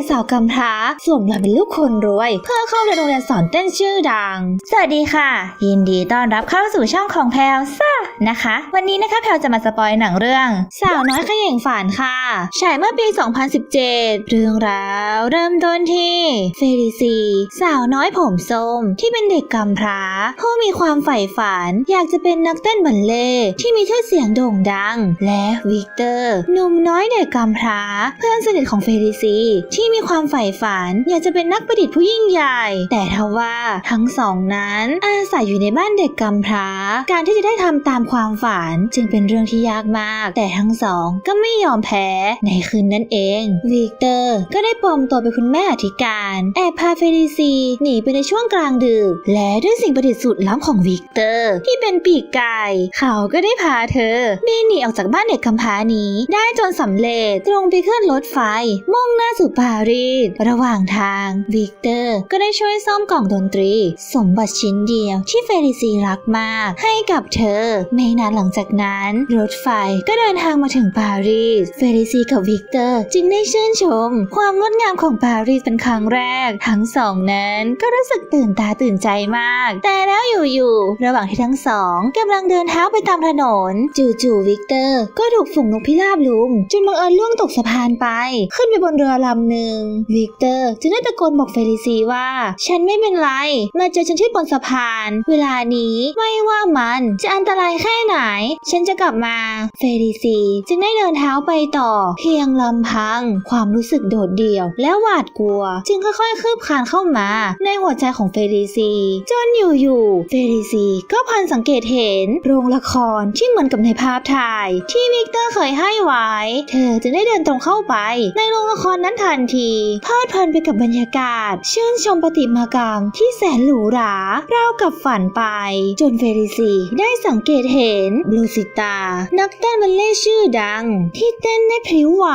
กสาวกำพร้าสวมรอยเป็นลูกคนรวย เพื่อเข้าเรียนโรงเรียนสอนเต้นชื่อดัง สวัสดีค่ะ ยินดีต้อนรับเข้าสู่ช่องของแพลซ่านะคะ วันนี้นะคะแพลจะมาสปอยหนังเรื่อง สาวน้อยขย่งฝันค่ะฉายเมื่อปี 2017 เรื่องราวเริ่มต้นที่เฟริซี สาวน้อยผมส้มที่เป็นเด็กกำพร้าผู้มีความใฝ่ฝัน อยากจะเป็นนักเต้นบัลเล่ที่มีชื่อเสียงโด่งดัง และวิกเตอร์หนุ่มน้อยเด็กกำพร้า เพื่อนสนิทของเฟริซีที่มีความใฝ่ฝัน อยากจะเป็นนักประดิษฐ์ผู้ยิ่งใหญ่ แต่ทว่าทั้งสองนั้นอาศัยอยู่ในบ้านเด็กกำพร้า การที่จะได้ทำตามความฝันจึงเป็นเรื่องที่ยากมาก แต่ทั้งสองก็ไม่ยอมแพ้ ในคืนนั้นเองวิกเตอร์ก็ได้ปลอมตัวเป็นคุณแม่อธิการแอบพาเฟริซีหนีไปในช่วงกลางดึกและด้วยสิ่งประดิษฐ์สุดล้ำของวิกเตอร์ ที่เป็นปีกไก่เขาก็ได้พาเธอบินหนีออกจากบ้านเด็กกำพร้านี้ ได้จนสำเร็จตรงไปขึ้นรถไฟ มุ่งหน้าสู่ปารีส ระหว่างทางวิกเตอร์ก็ได้ช่วยซ่อมกล่องดนตรี สมบัติชิ้นเดียวที่เฟริซีรักมาก ให้กับเธอ ไม่นานหลังจากนั้น รถไฟก็เดินทางมาถึงปารีส เฟริซีกับวิกเตอร์จึงได้ชื่นชม ความงดงามของปารีสเป็นครั้งแรก ทั้งสองนั้นก็รู้สึกตื่นตาตื่นใจมาก แต่แล้วอยู่ๆระหว่างที่ทั้งสองกำลังเดินเท้าไปตามถนน จู่ๆวิกเตอร์ก็ถูกฝูงนกพิราบลุมจนบังเอิญล่วงตกสะพานไป ขึ้นไปบนเรือลำหนึ่งวิกเตอร์จึงได้ตะโกนบอกเฟลิซีว่า ฉันไม่เป็นไร มาเจอฉันที่บนสะพาน เวลานี้ไม่ว่ามันจะอันตรายแค่ไหน ฉันจะกลับมา เฟลิซีจึงได้เดินเท้าไปต่อ เพียงลำพัง ความรู้สึกโดดเดี่ยว และหวาดกลัว จึงค่อยๆคืบคลานเข้ามา ในหัวใจของเฟลิซีจนอยู่ๆเฟลิซีก็พันสังเกตเห็น โรงละครที่เหมือนกับในภาพถ่าย ที่วิกเตอร์เคยให้ไว้ เธอจึงได้เดินตรงเข้าไป ในโรงละครนั้นทันทีเพลิดเพลินไปกับบรรยากาศ ชื่นชมประติมากรรมที่แสนหรูหราราวกับฝันไป จนเฟริซีได้สังเกตเห็นบลูซิตา นักเต้นบัลเล่ชื่อดัง ที่เต้นได้พริ้วไหว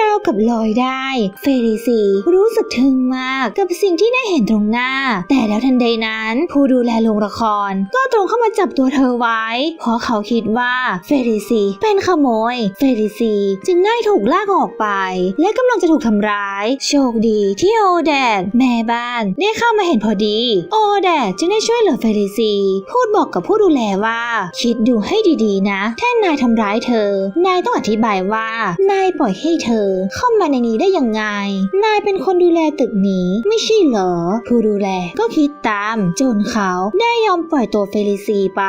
ราวกับลอยได้ เฟริซีรู้สึกทึ่งมากกับสิ่งที่ได้เห็นตรงหน้า แต่แล้วทันใดนั้น ผู้ดูแลโรงละคร ก็ตรงเข้ามาจับตัวเธอไว้ เพราะเขาคิดว่าเฟริซีเป็นขโมย เฟริซีจึงได้ถูกลากออกไป และกำลังจะถูกทำร้ายโชคดีที่โอแดดแม่บ้านได้เข้ามาเห็นพอดี โอแดดจึงได้ช่วยเหลือเฟริซี พูดบอกกับผู้ดูแลว่า คิดดูให้ดีๆนะถ้านายทำร้ายเธอ นายต้องอธิบายว่า นายปล่อยให้เธอ เข้ามาในนี้ได้ยังไง นายเป็นคนดูแลตึกนี้ไม่ใช่เหรอ ผู้ดูแลก็คิดตามจนเขาได้ยอมปล่อยตัวเฟลิซีไป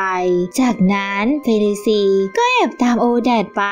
จากนั้นเฟลิซีก็แอบตามโอแดดไป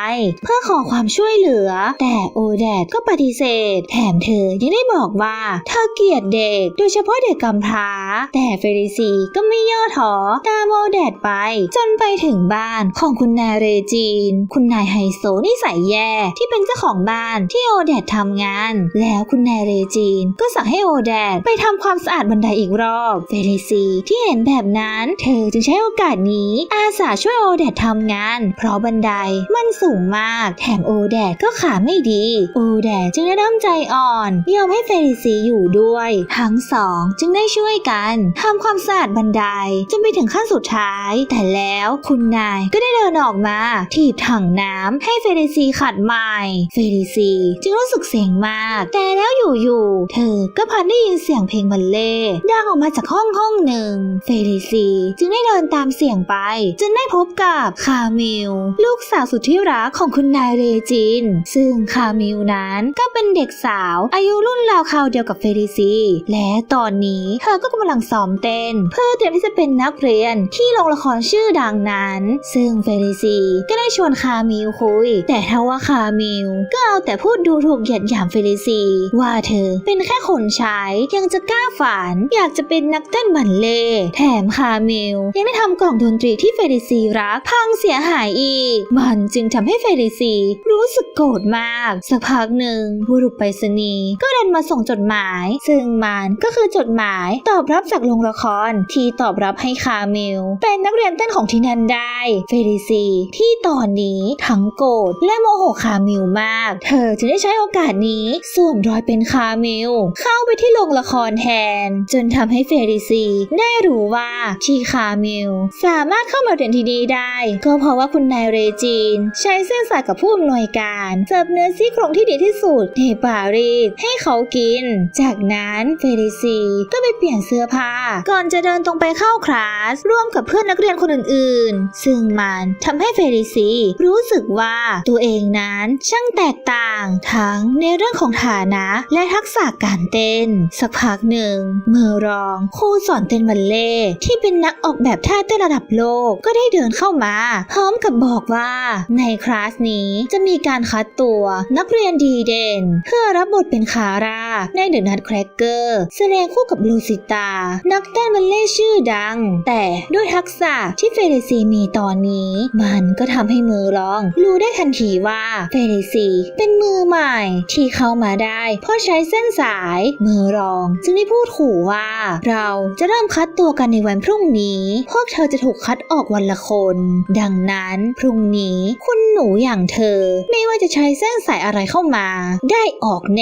เพื่อขอความช่วยเหลือ แต่โอแดดก็ปฏิเสธแถมเธอยังได้บอกว่า เธอเกลียดเด็ก โดยเฉพาะเด็กกำพร้า แต่เฟลิซีก็ไม่ย่อท้อตามโอแดดไป จนไปถึงบ้านของคุณนายเรจีน คุณนายไฮโซนิสัยแย่ที่เป็นเจ้าของบ้านที่โอแดดทำงาน แล้วคุณนายเรจีน ก็สั่งให้โอแดดไปทำความสะอาดบันไดอีกรอบเฟลิซีที่เห็นแบบนั้น เธอจึงใช้โอกาสนี้ อาสาช่วยโอแดดทำงาน เพราะบันไดมันสูงมาก แถมโอแดดก็ขาไม่ดี โอแดดจึงได้น้ำใจอ่อนยอมให้เฟลิซีอยู่ด้วย ทั้งสองจึงได้ช่วยกันทำความสะอาดบันไดจนไปถึงขั้นสุดท้าย แต่แล้วคุณนายก็ได้เดินออกมาถีบถังน้ำให้เฟลิซีขัดใหม่ เฟลิซีจึงรู้สึกเสียงมาก แต่แล้วอยู่ๆเธอก็พันได้ยินเสียงเพลงบัลเล่ดังออกมาจากห้องห้องหนึ่ง เฟลิซีจึงได้เดินตามเสียงไปจนได้พบกับคามิลลูกสาวสุดที่รักของคุณนายเรจิน ซึ่งคามิลนั้นก็เป็นเด็กสาวอายุรุ่นราวคราวเดียวกับเฟลิซี และตอนนี้เธอก็กำลังซ้อมเต้น เพื่อเตรียมที่จะเป็นนักเรียนที่โรงละครชื่อดังนั้น ซึ่งเฟลิซีก็ได้ชวนคามิลคุย แต่ถ้าว่าคามิลก็เอาแต่พูดดูถูกเหยียดหยามเฟลิซี ว่าเธอเป็นแค่คนใช้ยังจะกล้าฝัน อยากจะเป็นนักเต้นบัลเล่ต์แถมคามิลยังได้ทำกล่องดนตรีที่เฟลิซีรักพังเสียหายอีก มันจึงทำให้เฟลิซีรู้สึกโกรธมาก สักพักหนึ่งบุรุษไปรษณีย์ก็เดินมาส่งจดหมาย ซึ่งมันก็คือจดหมายตอบรับจากโรงละครที่ตอบรับให้คาเมล เป็นนักเรียนเต้นของที่นั่นได้เฟลิซีที่ตอนนี้ทั้งโกรธและโมโหคาเมลมาก เธอจึงได้ใช้โอกาสนี้สวมรอยเป็นคาเมล เข้าไปที่โรงละครแทน จนทำให้เฟลิซีได้รู้ว่าที่คาเมลสามารถเข้ามาเรียนที่นี่ได้ ก็เพราะว่าคุณนายเรจีน ใช้เส้นสายกับผู้อำนวยการเสิร์ฟเนื้อซี่โครงที่ดีที่สุดในปารีดให้เขากิน จากนั้นเฟลิซีก็ไปเปลี่ยนเสื้อผ้า ก่อนจะเดินตรงไปเข้าคลาส ร่วมกับเพื่อนนักเรียนคนอื่นๆ ซึ่งมันทำให้เฟลิซีรู้สึกว่าตัวเองนั้นช่างแตกต่าง ทั้งในเรื่องของฐานะและทักษะการเต้น สักพักหนึ่งเมื่อรองครูสอนเต้นบัลเล่ที่เป็นนักออกแบบท่าเต้นระดับโลกก็ได้เดินเข้ามา พร้อมกับบอกว่าในคลาสนี้จะมีการคัดตัวนักเรียนดีเด่น เพื่อรับบบทเป็นคาร่าในเดอะนัทแครกเกอร์แสดงคู่กับลูซิตา นักเต้นบัลเล่ชื่อดัง แต่ด้วยทักษะที่เฟลิซีมีตอนนี้ มันก็ทำให้มือร้อง รู้ได้ทันทีว่าเฟลิซีเป็นมือใหม่ ที่เข้ามาได้ เพราะใช้เส้นสายมือรอง จึงได้พูดขู่ว่า เราจะเริ่มคัดตัวกันในวันพรุ่งนี้ พวกเธอจะถูกคัดออกวันละคน ดังนั้นพรุ่งนี้คุณหนูอย่างเธอ ไม่ว่าจะใช้เส้นสายอะไรเข้ามา ได้ออกแน่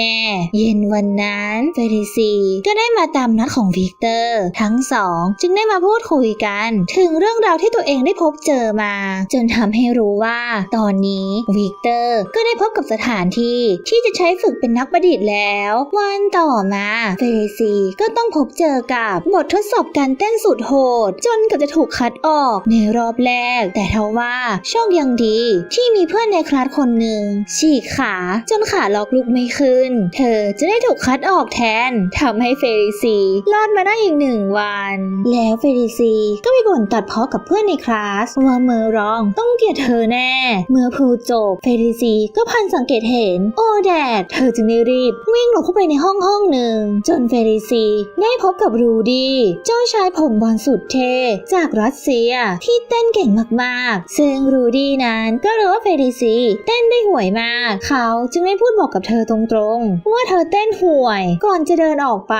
เย็นวันนั้นเฟริซีก็ได้มาตามนัดของวิกเตอร์ ทั้งสองจึงได้มาพูดคุยกัน ถึงเรื่องราวที่ตัวเองได้พบเจอมา จนทำให้รู้ว่า ตอนนี้วิกเตอร์ก็ได้พบกับสถานที่ที่จะใช้ฝึกเป็นนักประดิษฐ์แล้ว วันต่อมาเฟริซีก็ต้องพบเจอกับบททดสอบการเต้นสุดโหด จนเกับจะถูกคัดออกในรอบแรก แต่ทว่าโชคยังดีที่มีเพื่อนในคลาสคนหนึ่งฉีกขาจนขาล็อกลุกไม่ขึ้นเธอจะได้ถูกคัดออกแทนทำให้เฟริซีรอดมาได้อีกหนึ่งวัน แล้วเฟริซีก็ไปบ่นตัดเพ้อกับเพื่อนในคลาสว่าเมอรองต้องเกลียดเธอแน่ เมื่อพูดจบเฟริซีก็พันสังเกตเห็น โอแดด เธอจึงได้รีบ วิ่งหลบเข้าไปในห้องห้องหนึ่ง จนเฟริซีได้พบกับรูดี้เจ้าชายผมบอลสุดเท่จากรัสเซียที่เต้นเก่งมากๆ ซึ่งรูดี้นั้นก็รู้ว่าเฟริซีเต้นได้ห่วยมาก เขาจึงได้พูดบอกกับเธอตรงว่าเธอเต้นห่วย ก่อนจะเดินออกไป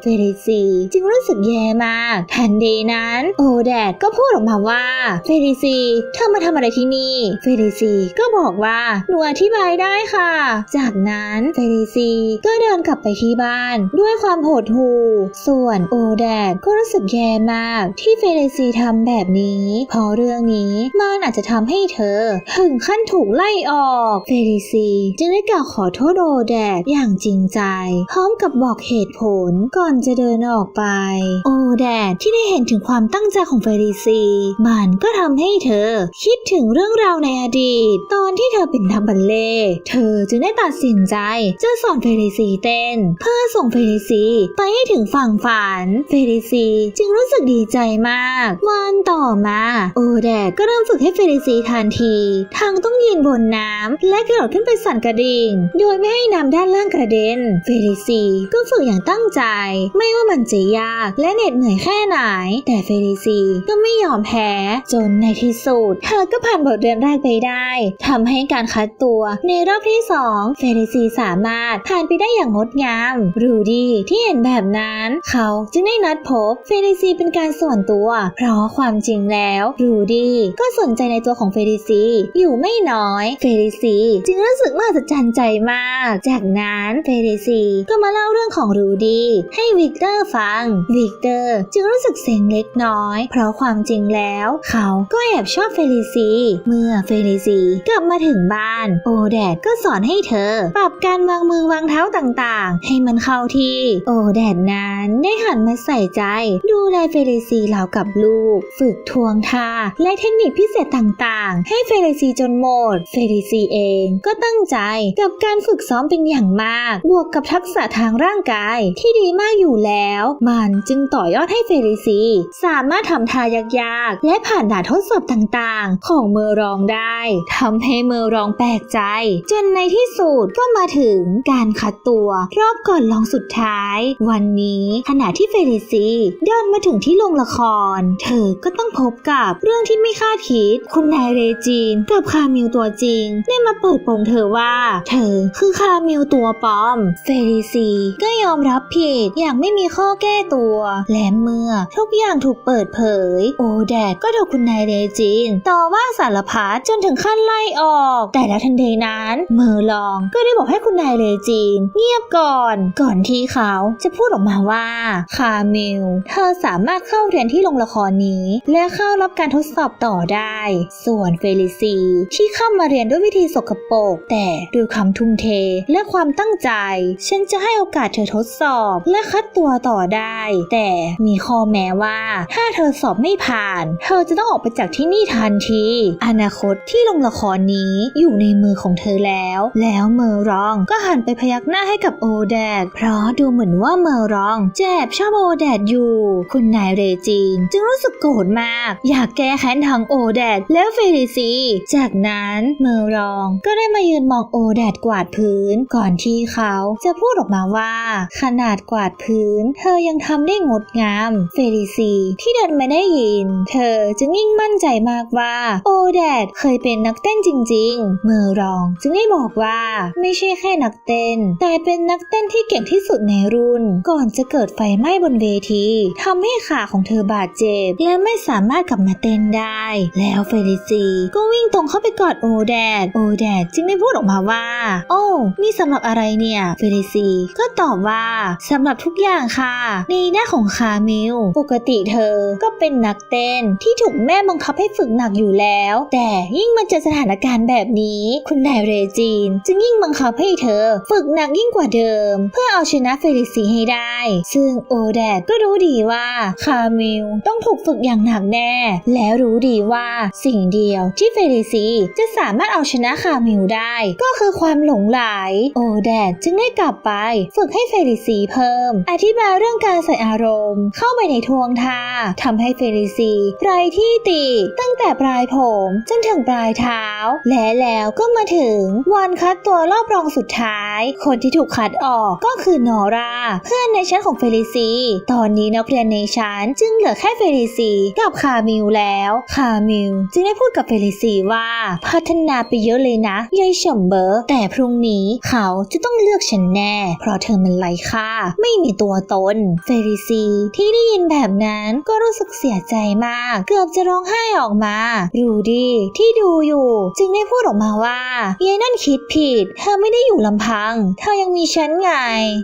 เฟริซีจึงรู้สึกแย่มากทันใดนั้น โอแดดก็พูดออกมาว่า เฟริซีเธอมาทำอะไรที่นี่ เฟริซีก็บอกว่าหนูอธิบายได้ค่ะ จากนั้นเฟริซีก็เดินกลับไปที่บ้าน ด้วยความโหดหู่ส่วนโอแดดก็รู้สึกแย่มากที่เฟริซีทำแบบนี้เพราะเรื่องนี้มันอาจจะทำให้เธอ ถึงขั้นถูกไล่ออก เฟริซีจึงได้กล่าวขอโทษโอแดดอย่างจริงใจ พร้อมกับบอกเหตุผลก่อนจะเดินออกไป โอแดดที่ได้เห็นถึงความตั้งใจของเฟริซี มันก็ทำให้เธอ คิดถึงเรื่องราวในอดีต ตอนที่เธอเป็นนักบัลเล่เธอจึงได้ตัดสินใจจะสอนเฟริซีเต้น เพื่อส่งเฟริซีไปให้ถึงฝั่งฝัน เฟริซีจึงรู้สึกดีใจมาก วันต่อมา โอแดดก็เริ่มฝึกให้เฟริซีทันทีทั้งต้องยืนบนน้ำและกระโดดขึ้นไปสั่นกระดิ่ง โดยไม่ให้น้ำด้านล่างกระเด็น เฟริซีก็ฝึกอย่างตั้งใจ ไม่ว่ามันจะยากและเหน็ดเหนื่อยแค่ไหน แต่เฟริซีก็ไม่ยอมแพ้ จนในที่สุด เธอก็ผ่านบทเรียนแรกไปได้ทำให้การคัดตัวในรอบที่สองเฟริซีสามารถผ่านไปได้อย่างงดงาม รูดี้ที่เห็นแบบนั้น เขาจึงได้นัดพบเฟริซีเป็นการส่วนตัว เพราะความจริงแล้วรูดี้ก็สนใจในตัวของเฟริซีอยู่ไม่น้อย เฟริซีจึงรู้สึกมหัศจรรย์ใจมาก จากนั้นเฟริซีก็มาเล่าเรื่องของรูดีให้วิกเตอร์ฟัง วิกเตอร์จึงรู้สึกเซ็งเล็กน้อย เพราะความจริงแล้ว เขาก็แอบชอบเฟริซีเมื่อเฟริซีกลับมาถึงบ้าน โอแดดก็สอนให้เธอ ปรับการวางมือวางเท้าต่างๆ ให้มันเข้าที่ โอแดดนั้นได้หันมาใส่ใจ ดูแลเฟริซีเหล่ากับลูก ฝึกทวงท่าและเทคนิคพิเศษต่างๆ ให้เฟริซีจนหมด เฟริซีเองก็ตั้งใจกับการฝึกซ้อมเป็นอย่างมาก บวกกับทักษะทางร่างกายที่ดีมากอยู่แล้ว มันจึงต่อยอดให้เฟริซี สามารถทำทายากๆ และผ่านด่านทดสอบต่างๆ ของเมอรองได้ทำให้เมอรองแปลกใจ จนในที่สุดก็มาถึงการคัดตัวรอบก่อนลองสุดท้าย วันนี้ขณะที่เฟริซีเดินมาถึงที่โรงละคร เธอก็ต้องพบกับเรื่องที่ไม่คาดคิด คุณนายเรจีนกับคามิลตัวจริง ได้มาเปิดโปงเธอว่า เธอคือคามิลตัวปลอม เฟริซีก็ยอมรับผิดอย่างไม่มีข้อแก้ตัว และเมื่อทุกอย่างถูกเปิดเผย โอแดดก็ถูกคุณนายเรจีนต่อว่าสารพัดจนถึงขั้นไล่ออก แต่แล้วทันทีนั้นเมอร์ลองก็ได้บอกให้คุณนายเรจีนเงียบก่อน ก่อนที่เขาจะพูดออกมาว่าคาเมลเธอสามารถเข้าเรียนที่โรงละครนี้ และเข้ารับการทดสอบต่อได้ ส่วนเฟลิซีที่เข้ามาเรียนด้วยวิธีสกปรกแต่ด้วยความทุ่มเทและความความตั้งใจ ฉันจะให้โอกาสเธอทดสอบ และคัดตัวต่อได้ แต่มีข้อแม้ว่า ถ้าเธอสอบไม่ผ่าน เธอจะต้องออกไปจากที่นี่ทันที อนาคตที่ลงละครนี้อยู่ในมือของเธอแล้ว แล้วเมอร์รองก็หันไปพยักหน้าให้กับโอแดด เพราะดูเหมือนว่าเมอร์รองแจบชอบโอแดดอยู่ คุณนายเรจีนจึงรู้สึกโกรธมาก อยากแก้แค้นทั้งโอแดดและเฟลิซี จากนั้นเมอร์รองก็ได้มายืนมองโอแดดกวาดพื้นก่อนที่เขาจะพูดออกมาว่า ขนาดกวาดพื้น เธอยังทำได้งดงาม เฟลิซีที่เดินมาได้ยิน เธอจึงยิ่งมั่นใจมากว่า โอแดดเคยเป็นนักเต้นจริง ๆ เมอรองจึงได้บอกว่าไม่ใช่แค่นักเต้น แต่เป็นนักเต้นที่เก่งที่สุดในรุ่น ก่อนจะเกิดไฟไหม้บนเวทีทำให้ขาของเธอบาดเจ็บ และไม่สามารถกลับมาเต้นได้ แล้วเฟลิซีก็วิ่งตรงเข้าไปกอดโอแดด โอแดดจึงได้พูดออกมาว่า โอ้นี่สำหรับอะไรเนี่ยเฟลิซีก็ตอบว่าสำหรับทุกอย่างค่ะ ในหน้าของคาเมลปกติเธอก็เป็นนักเต้นที่ถูกแม่บังคับให้ฝึกหนักอยู่แล้ว แต่ยิ่งมาเจอสถานการณ์แบบนี้ คุณนายเรจีนจึงยิ่งบังคับให้เธอ ฝึกหนักยิ่งกว่าเดิม เพื่อเอาชนะเฟลิซีให้ได้ ซึ่งโอแดดก็รู้ดีว่าคาเมลต้องถูกฝึกอย่างหนักแน่ และรู้ดีว่าสิ่งเดียวที่เฟลิซีจะสามารถเอาชนะคาเมลได้ ก็คือความหลงไหลโอแดดจึงได้กลับไป ฝึกให้เฟลิซีเพิ่ม อธิบายเรื่องการใส่อารมณ์ เข้าไปในทวงท่าทำให้เฟลิซีไรที่ติตั้งแต่ปลายผมจนถึงปลายเท้า และแล้วก็มาถึงวันคัดตัวรอบรองสุดท้าย คนที่ถูกคัดออกก็คือนอรา เพื่อนในชั้นของเฟลิซี ตอนนี้นักเรียนในชั้นจึงเหลือแค่เฟลิซีกับคามิลแล้ว คามิลจึงได้พูดกับเฟลิซีว่า พัฒนาไปเยอะเลยนะยายเฉมเบอร์แต่พรุ่งนี้เขาจะต้องเลือกฉันแน่ เพราะเธอมันไร้ค่า ไม่มีตัวตน เฟลิซี ที่ได้ยินแบบนั้นก็รู้สึกเสียใจมาก เกือบจะร้องไห้ออกมา รูดี้ที่ดูอยู่ จึงได้พูดออกมาว่ายายนั่นคิดผิด เธอไม่ได้อยู่ลำพัง เธอยังมีฉันไง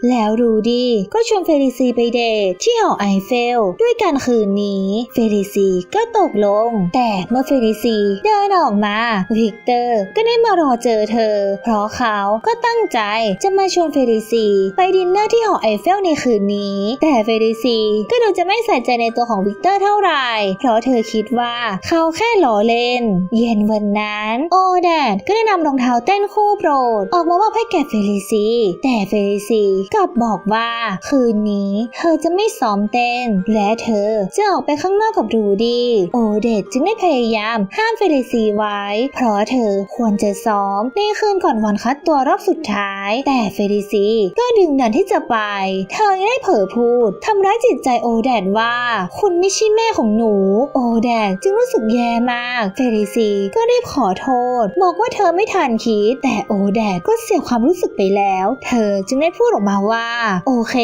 แล้วรูดี้ก็ชวนเฟลิซีไปเดทที่หอไอเฟล ด้วยกันคืนนี้ เฟลิซีก็ตกลง แต่เมื่อเฟลิซีเดินออกมา วิกเตอร์ก็ได้มารอเจอเธอ เพราะเขาก็ตั้งใจจะมาชวนเฟลิซีไปดินเนอร์ที่หอไอเฟลในคืนนี้ แต่เฟลิซีก็ดูจะไม่ใส่ใจในตัวของวิกเตอร์เท่าไหร่ เพราะเธอคิดว่าเขาแค่ล้อเล่น เย็นวันนั้น โอแดดก็ได้นำรองเท้าเต้นคู่โปรด ออกมามอบให้แก่เฟลิซีแต่เฟลิซีกลับบอกว่าคืนนี้เธอจะไม่ซ้อมเต้น และเธอจะออกไปข้างนอกกับรูดี้โอเดดจึงได้พยายามห้ามเฟลิซีไว้ เพราะเธอควรจะซ้อมในคืนก่อนวันคัดตัวรอบสุดท้ายแต่เฟลิซีก็ดึงดันที่จะไป เธอได้เผลอพูดทำร้ายจิตใจโอแดดว่า คุณไม่ใช่แม่ของหนู โอแดดจึงรู้สึกแย่มาก เฟลิซีก็รีบขอโทษ บอกว่าเธอไม่ทันคิด แต่โอแดดก็เสียความรู้สึกไปแล้ว เธอจึงได้พูดออกมาว่า โอเค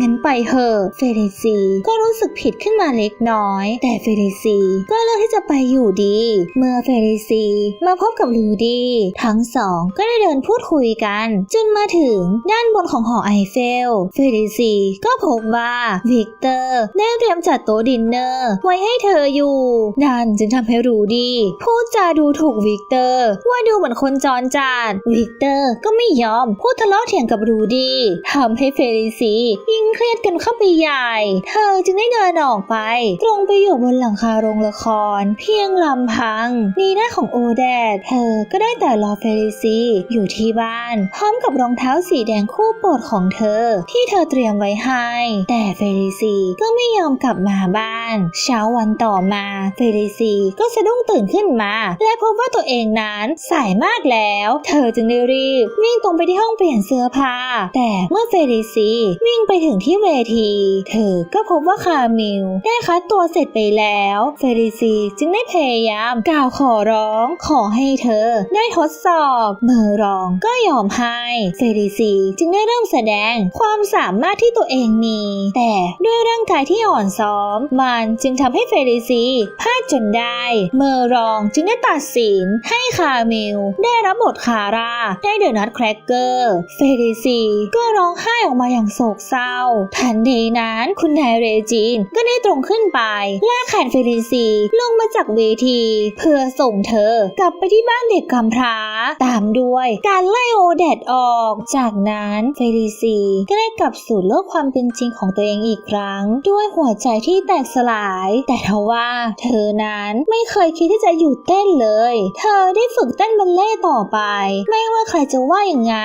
งั้นไปเถอะเฟลิซีก็รู้สึกผิดขึ้นมาเล็กน้อย แต่เฟลิซีก็เลือกที่จะไปอยู่ดี เมื่อเฟลิซีมาพบกับลูดี้ทั้งสองก็ได้เดินพูดคุยกัน จจนมาถึงด้านบนของหอไอเฟล เฟลิซีก็พบว่าวิกเตอร์ได้เตรียมจัดโต๊ะดินเนอร์ ไว้ให้เธออยู่นั่นจึงทำให้รูดี้พูดจาดูถูกวิกเตอร์ ว่าดูเหมือนคนจรจัดวิกเตอร์ก็ไม่ยอมพูดทะเลาะเถียงกับรูดี้ทำให้เฟลิซียิ่งเครียดกันเข้าไปใหญ่ เธอจึงได้เดินออกไป ตรงไปอยู่บนหลังคาโรงละคร เพียงลำพังในหน้าของโอแดดเธอก็ได้แต่รอเฟลิซีอยู่ที่บ้านพร้อมกับรองเท้าสีแดงคู่โปรดของเธอ ที่เธอเตรียมไว้ให้ แต่เฟลิซีก็ไม่ยอมกลับมาบ้าน เช้าวันต่อมา เฟลิซีก็สะดุ้งตื่นขึ้นมา และพบว่าตัวเองนั้นสายมากแล้ว เธอจึงได้รีบวิ่งตรงไปที่ห้องเปลี่ยนเสื้อผ้า แต่เมื่อเฟลิซีวิ่งไปถึงที่เวที เธอก็พบว่าคามิลได้คัดตัวเสร็จไปแล้ว เฟลิซีจึงได้พยายามกล่าวขอร้องขอให้เธอได้ทดสอบ เมอร์รองก็ยอมให้เฟลิซีจึงได้เริ่มแสดงความสามารถที่ตัวเองมี แต่ด้วยร่างกายที่อ่อนซ้อม มันจึงทำให้เฟลิซีพลาดจนได้ เมอร์รองจึงได้ตัดสินให้คามิลได้รับบทคาร่าได้เดอะนัทแครกเกอร์ เฟลิซีก็ร้องไห้ออกมาอย่างโศกเศร้า ทันทีนั้นคุณนายเรจินก็ได้ตรงขึ้นไปลากแขนเฟลิซีลงมาจากเวที เพื่อส่งเธอกลับไปที่บ้านเด็กกำพร้า ตามด้วยการไล่โอแดดอออก จากนั้นเฟลิซีก็ได้กลับสู่โลกความเป็นจริงของตัวเองอีกครั้ง ด้วยหัวใจที่แตกสลาย แต่ทว่าเธอนั้นไม่เคยคิดที่จะหยุดเต้นเลย เธอได้ฝึกเต้นบัลเล่ต่อไป ไม่ว่าใครจะว่าอย่างไง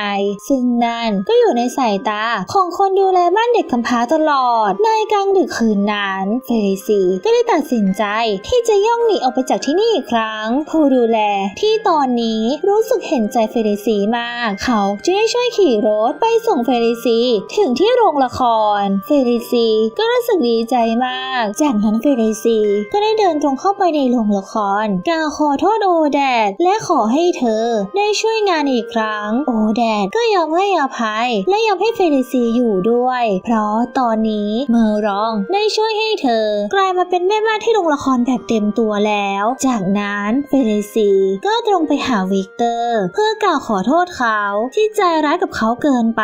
ซึ่งนั่นก็อยู่ในสายตาของคนดูแลบ้านเด็กกำพร้าตลอด ในกลางดึกคืนนั้นเฟลิซีก็ได้ตัดสินใจที่จะย่องหนีออกไปจากที่นี่อีกครั้ง ผู้ดูแลที่ตอนนี้รู้สึกเห็นใจเฟลิซีมาก เขาจึงได้ช่วยขี่รถไปส่งเฟลิซีถึงที่โรงละคร เฟลิซีก็รู้สึกดีใจมาก จากนั้นเฟลิซีก็ได้เดินตรงเข้าไปในโรงละครกล่าวขอโทษโอแดดและขอให้เธอได้ช่วยงานอีกครั้ง โอแดดก็ยอมให้อภัย และยอมให้เฟลิซีอยู่ด้วย เพราะตอนนี้เมอร์รองได้ช่วยให้เธอ กลายมาเป็นแม่บ้านที่โรงละครแบบเต็มตัวแล้ว จากนั้นเฟลิซีก็ตรงไปหาวิกเตอร์ เพื่อกล่าวขอโทษเขาที่ใจร้ายกับเขาเกินไป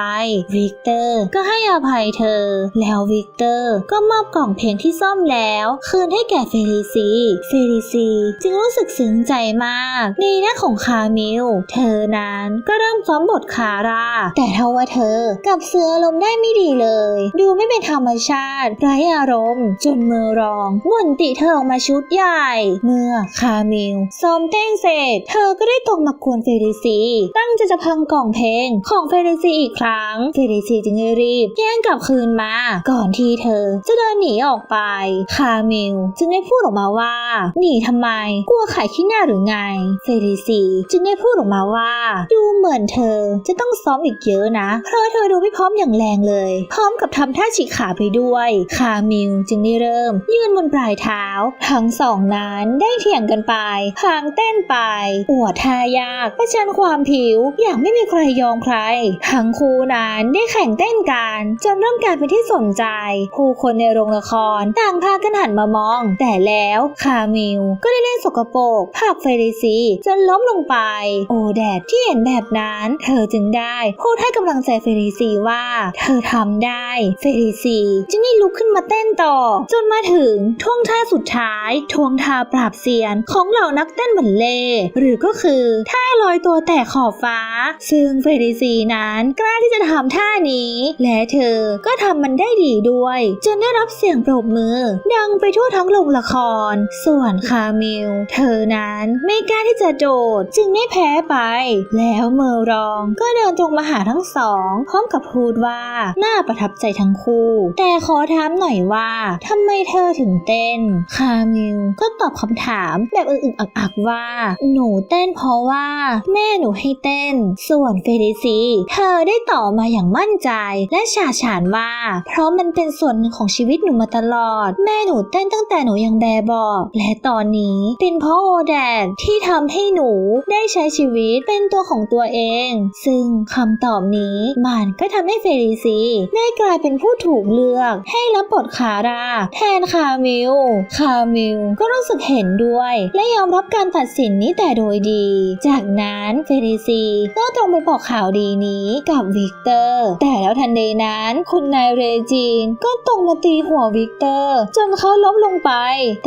วิกเตอร์ก็ให้อภัยเธอ แล้ววิกเตอร์ก็มอบกล่องเพลงที่ซ่อมแล้ว คืนให้แก่เฟลิซีเฟลิซีจึงรู้สึกซึ้งใจมาก ในหน้าของคามิล เธอนั้นก็เริ่มซ้อมบทคาราแต่เท่าว่าเธอกับเสือลมณ์ได้ไม่ดีเลย ดูไม่เป็นธรรมชาติไร้อารมณ์ จนมือรองบ่นติเธอออกมาชุดใหญ่ เมื่อคามิลซ้อมเต้นเสร็จ เธอก็ได้ตรงมากวนเฟลิซี ตั้งใจะจะพังกล่องเพลงของเฟลิซีอีกครั้ง เฟลิซีจึงได้รีบ แย่งกลับคืนมา ก่อนที่เธอ จะเดินหนีออกไป คามิลจึงได้พูดออกมาว่า หนีทำไม กลัวขายขี้หน้าหรือไง เฟลิซีจึงได้พูดออกมาว่า ดูเหมือนเธอจะต้องซ้อมอีกเยอะนะ เพราะเธอดูไม่พร้อมอย่างแรงเลย พร้อมกับทำท่าฉีกขาไปด้วย คามิลจึงได้เริ่ม ยืนบนปลายเท้า ทั้งสองนั้นได้เถียงกันไปพางเต้นไป อวดท่ายากประชันความผิวอย่างไม่มีใครยอมใคร ทั้งคู่นั้นได้แข่งเต้นกัน จนเริ่มกลายเป็นที่สนใจ ผู้คนในโรงละครต่างพากันหันมามอง แต่แล้วคามิลก็ได้เล่นสกปรกผักเฟลิซีจนล้มลงไป โอแดดที่เห็นแบบนั้น เธอจึงได้พูดให้กำลังใจเฟลิซีว่า เธอทำได้ เฟลิซีจึงได้ลุกขึ้นมาเต้นต่อ จนมาถึงท่วงท่าสุดท้ายท่วงท่าปราบเซียนของเหล่านักเต้นบัลเล่หรือก็คือท่าลอยตัวแต่ขอบฟ้า ซึ่งเฟลิซีนั้นกล้าที่จะทำท่านี้ และเธอก็ทำมันได้ดีด้วย จนได้รับเสียงปรบมือ ดังไปทั่วทั้งโรงละคร ส่วนคามิลเธอนั้นไม่กล้าที่จะโดดจึงได้แพ้ไป แล้วเมอร์รองก็เดินตรงมาหาทั้งสอง พร้อมกับพูดว่าน่าประทับใจทั้งคู่ แต่ขอถามหน่อยว่าทำไมเธอถึงเต้น คามิลก็ตอบคำถามแบบอึกๆอักๆว่า หนูเต้นเพราะว่า แม่หนูให้เต้น ส่วนเฟลิซี เธอได้ตอบมาอย่างมั่นใจ และฉาฉานว่าเพราะมันเป็นส่วนหนึ่งของชีวิตหนูมาตลอด แม่หนูเต้นตั้งแต่หนูยังแบบบอกและตอนนี้เป็นเพราะโอแดดที่ทำให้หนูได้ใช้ชีวิตเป็นตัวของตัวเอง ซึ่งคำตอบนี้มันก็ทำให้เฟลิซีได้กลายเป็นผู้ถูกเลือก ให้รับบทคาราแทนคามิล คามิลก็รู้สึกเห็นด้วย และยอมรับการตัดสินนี้แต่โดยดี จากนั้นเฟลิซีก็ตรงไปบอกข่าวดีนี้กับวิกเตอร์ แต่แล้วทันใดนั้นคุณนายเรจีนก็ตรงมาตีหัววิกเตอร์ จนเขาล้มลงไป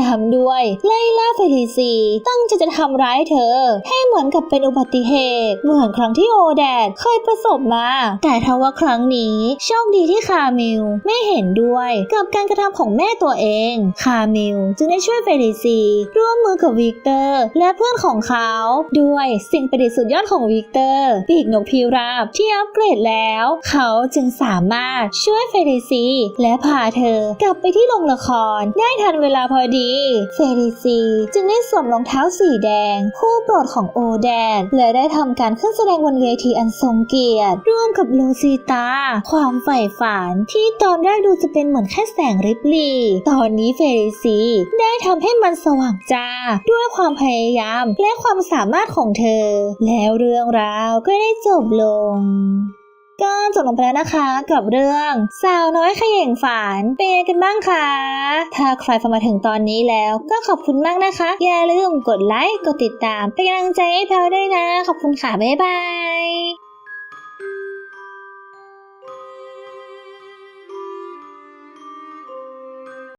ตามด้วยไล่ล่าเฟลิซีตั้งใจจะทำร้ายเธอ ให้เหมือนกับเป็นอุบัติเหตุ เหมือนครั้งที่โอแดดเคยประสบมา แต่ทว่าครั้งนี้โชคดีที่คามิลไม่เห็นด้วยกับการกระทำของแม่ตัวเอง คามิลจึงได้ช่วยเฟลิซีร่วมมือกับวิกเตอร์ และเพื่อนของเขาด้วยสิ่งประดิษฐ์สุดยอดของวิกเตอร์ปีกนกพิราบที่อัปเกรดแล้ว เขาจึงสามารถช่วยเฟลิซี และพาเธอกลับไปที่โรงละคร ได้ทันเวลาพอดี เฟลิซี จึงได้สวมรองเท้าสีแดง คู่โปรดของโอแดน และได้ทำการขึ้นแสดงบนเวทีอันทรงเกียรติ ร่วมกับลูซิตา ความใฝ่ฝันที่ตอนแรกดูจะเป็นเหมือนแค่แสงริบหรี่ตอนนี้เฟลิซีได้ทำให้มันสว่างจ้า ด้วยความพยายามและความสามารถของเธอ แล้วเรื่องราวก็ได้จบบลงก็จบลงไปแล้วนะคะกับเรื่องสาวน้อยขย่งฝันเป็นยังไงกันบ้างคะ ถ้าใครฟังมาถึงตอนนี้แล้วก็ขอบคุณมากนะคะ อย่าลืมกดไลค์ กดติดตามเป็นกำลังใจให้แพลวด้วยนะ ขอบคุณค่ะ บ๊ายบาย